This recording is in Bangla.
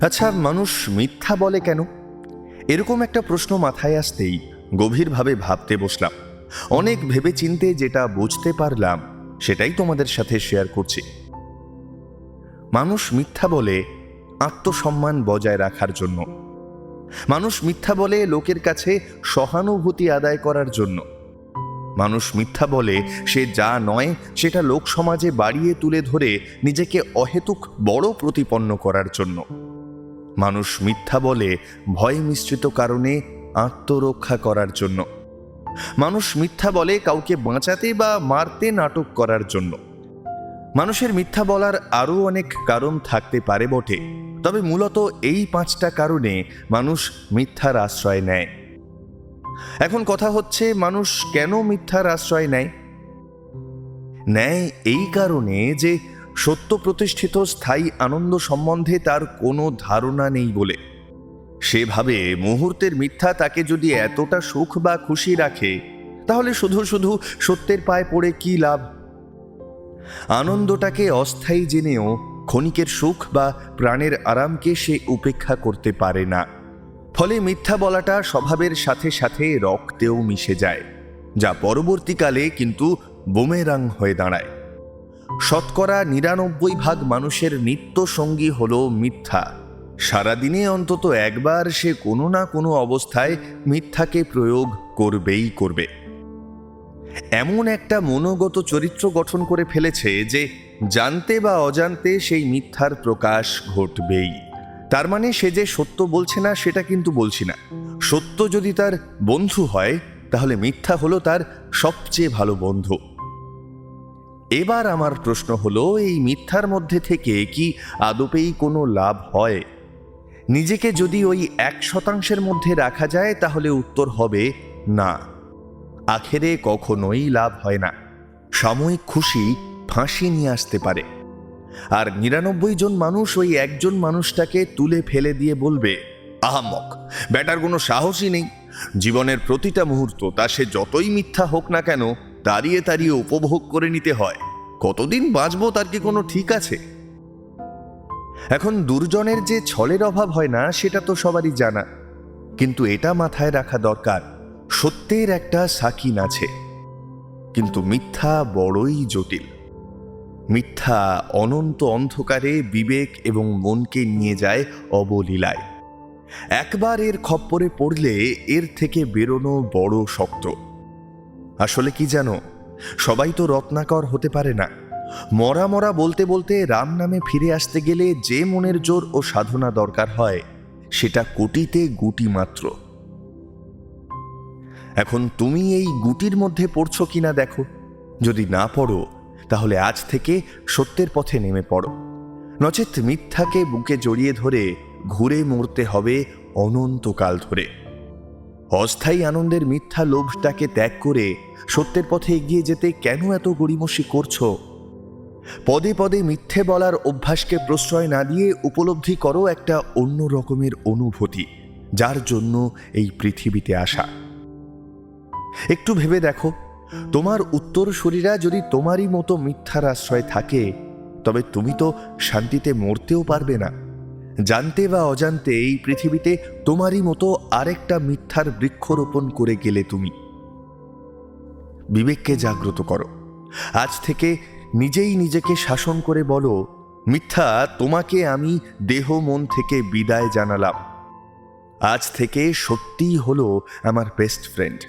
আচ্ছা মানুষ মিথ্যা বলে কেন? এরকম একটা প্রশ্ন মাথায় আসতেই গভীরভাবে ভাবতে বসলাম। অনেক ভেবে চিনতে যেটা বুঝতে পারলাম, সেটাই তোমাদের সাথে শেয়ার করছি। মানুষ মিথ্যা বলে আত্মসম্মান বজায় রাখার জন্য। মানুষ মিথ্যা বলে লোকের কাছে সহানুভূতি আদায় করার জন্য। মানুষ মিথ্যা বলে সে যা নয়, সেটা লোক সমাজে বাড়িয়ে তুলে ধরে নিজেকে অহেতুক বড় প্রতিপন্ন করার জন্য। মানুষ মিথ্যা বলে, ভয় মিশ্রিত কারণে আত্মরক্ষা করার জন্য। মানুষ মিথ্যা বলে কাউকে বাঁচাতে বা মারতে নাটক করার জন্য। মানুষের মিথ্যা বলার আরও অনেক কারণ থাকতে পারে বটে, তবে মূলত এই পাঁচটা কারণে মানুষ মিথ্যার আশ্রয় নেয়। এখন কথা হচ্ছে, মানুষ কেন মিথ্যার আশ্রয় নেয়? নেয় এই কারণে যে সত্য প্রতিষ্ঠিত স্থায়ী আনন্দ সম্বন্ধে তার কোনো ধারণা নেই বলে। সেভাবে মুহূর্তের মিথ্যা তাকে যদি এতটা সুখ বা খুশি রাখে, তাহলে শুধু শুধু সত্যের পায়ে পড়ে কি লাভ? আনন্দটাকে অস্থায়ী জেনেও ক্ষণিকের সুখ বা প্রাণের আরামকে সে উপেক্ষা করতে পারে না। ফলে মিথ্যা বলাটা স্বভাবের সাথে সাথে রক্তেও মিশে যায়, যা পরবর্তীকালে কিন্তু বোমেরাং হয়ে দাঁড়ায়। শতকরা নিরানব্বই ভাগ মানুষের নিত্য সঙ্গী হল মিথ্যা। সারাদিনে অন্তত একবার সে কোনো না কোনো অবস্থায় মিথ্যাকে প্রয়োগ করবেই করবে। এমন একটা মনোগত চরিত্র গঠন করে ফেলেছে যে জানতে বা অজান্তে সেই মিথ্যার প্রকাশ ঘটবেই। তার মানে সে যে সত্য বলছে না, সেটা কিন্তু বলছি না। সত্য যদি তার বন্ধু হয়, তাহলে মিথ্যা হলো তার সবচেয়ে ভালো বন্ধু। এবার আমার প্রশ্ন হলো, এই মিথ্যার মধ্যে থেকে কি আদপেই কোনো লাভ হয়? নিজেকে যদি ওই এক শতাংশের মধ্যে রাখা যায়, তাহলে উত্তর হবে না। আখেরে কখনোই লাভ হয় না। সাময়িক খুশি ফাঁসি নিয়ে আসতে পারে। আর নিরানব্বই জন মানুষ ওই একজন মানুষটাকে তুলে ফেলে দিয়ে বলবে আহামক ব্যাটার কোনো সাহসই নেই। জীবনের প্রতিটা মুহূর্ত তা সে যতই মিথ্যা হোক না কেন দাঁড়িয়ে দাঁড়িয়ে উপভোগ করে নিতে হয়। কতদিন বাঁচবো তার কি কোনো ঠিক আছে? এখন দুর্জনের যে ছলের অভাব হয় না, সেটা তো সবারই জানা। কিন্তু এটা মাথায় রাখা দরকার, সত্যের একটা সাকিন আছে। কিন্তু মিথ্যা বড়ই জটিল। মিথ্যা অনন্ত অন্ধকারে বিবেক এবং মনকে নিয়ে যায় অবলীলায়। একবার এর খপ্পরে পড়লে এর থেকে বেরোনো বড় শক্ত। আসলে কি জানো? সবাই তো রত্নাকর হতে পারে না। মরা মরা বলতে বলতে রাম নামে ফিরে আসতে গেলে যে মনের জোর ও সাধনা দরকার হয়, সেটা কোটিতে গুটি মাত্র। এখন তুমি এই গুটির মধ্যে পড়ছো কিনা দেখো। যদি না পড়ো, তাহলে আজ থেকে সত্যের পথে নেমে পড়ো। নচেত মিথ্যাকে বুকে জড়িয়ে ধরে ঘুরে মরতে হবে অনন্তকাল ধরে। অস্থায়ী আনন্দের মিথ্যা লোভটাকে ত্যাগ করে সত্যের পথে এগিয়ে যেতে কেন এত গড়িমসি করছ? পদে পদে মিথ্যে বলার অভ্যাসকে প্রশ্রয় না দিয়ে উপলব্ধি করো একটা অন্য রকমের অনুভূতি, যার জন্য এই পৃথিবীতে আসা। একটু ভেবে দেখো, তোমার উত্তর শরীরা যদি তোমারই মতো মিথ্যার আশ্রয় থাকে, তবে তুমি তো শান্তিতে মরতেও পারবে না। জানতে বা অজান্তে এই পৃথিবীতে তোমারই মতো আরেকটা মিথ্যার বৃক্ষরোপণ করে গেলে তুমি। বিবেককে জাগ্রত করো। আজ থেকে নিজেই নিজেকে শাসন করে বলো, মিথ্যা তোমাকে আমি দেহ মন থেকে বিদায় জানালাম। আজ থেকে সত্যিই হলো আমার বেস্ট ফ্রেন্ড